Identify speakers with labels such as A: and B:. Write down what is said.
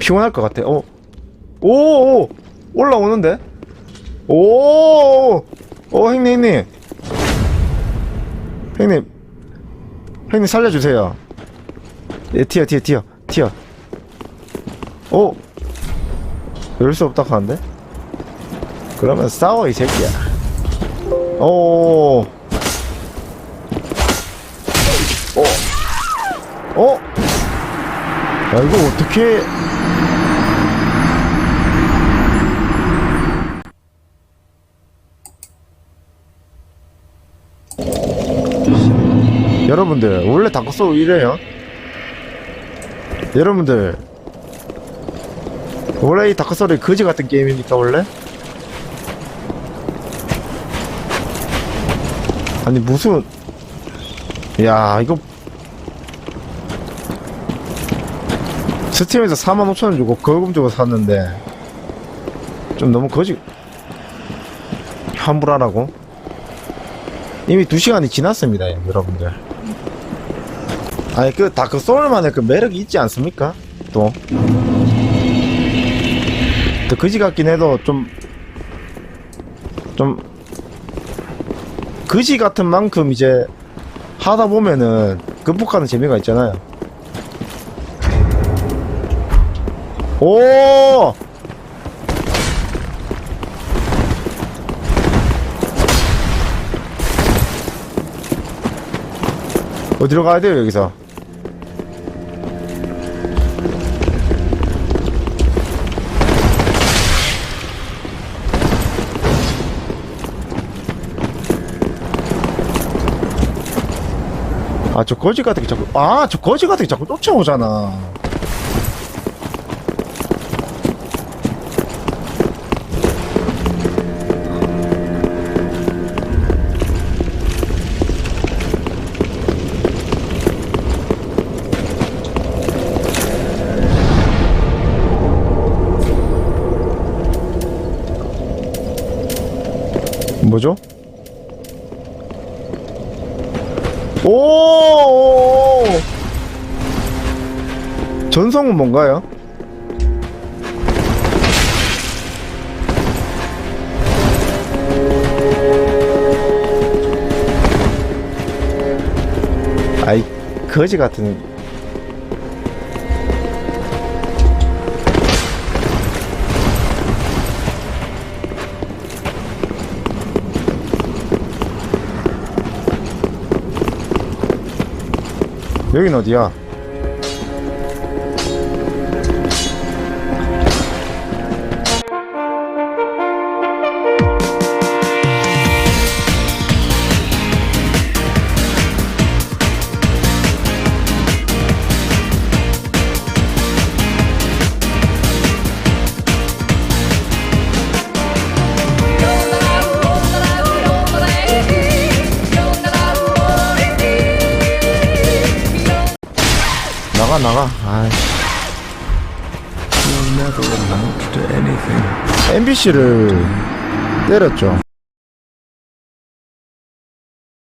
A: 피곤할 것 같아. 어. 오, 오 올라오는데? 오, 오, 형님, 형님. 형님, 형님 살려주세요. 예, 튀어, 튀어, 튀어, 튀어. 오, 열 수 없다 하는데? 그러면 싸워, 이 새끼야. 오, 오, 어? 야, 이거 어떻게. 여러분들 원래 다크소울 이래요 여러분들 원래 이 다크소울이 거지 같은 게임입니까 원래? 아니 무슨 야 이거 스팀에서 45,000원 주고 거금 주고 샀는데 좀 너무 거지 환불하라고? 이미 2시간이 지났습니다 예, 여러분들 아니 그 다크 소울만의 그 매력이 있지 않습니까? 또. 또 그지 같긴 해도 좀, 좀, 그지 같은 만큼 이제 하다 보면은 극복하는 재미가 있잖아요. 오! 어디로 가야 돼요, 여기서? 아, 저 거지 같은 게 자꾸, 아, 저 거지 같은 게 자꾸 쫓아오잖아. 뭐죠? 오! 전성은 뭔가요? 아이 거지 같은 여긴 어디야? 나가 나가. 아이. MBC를 때렸죠.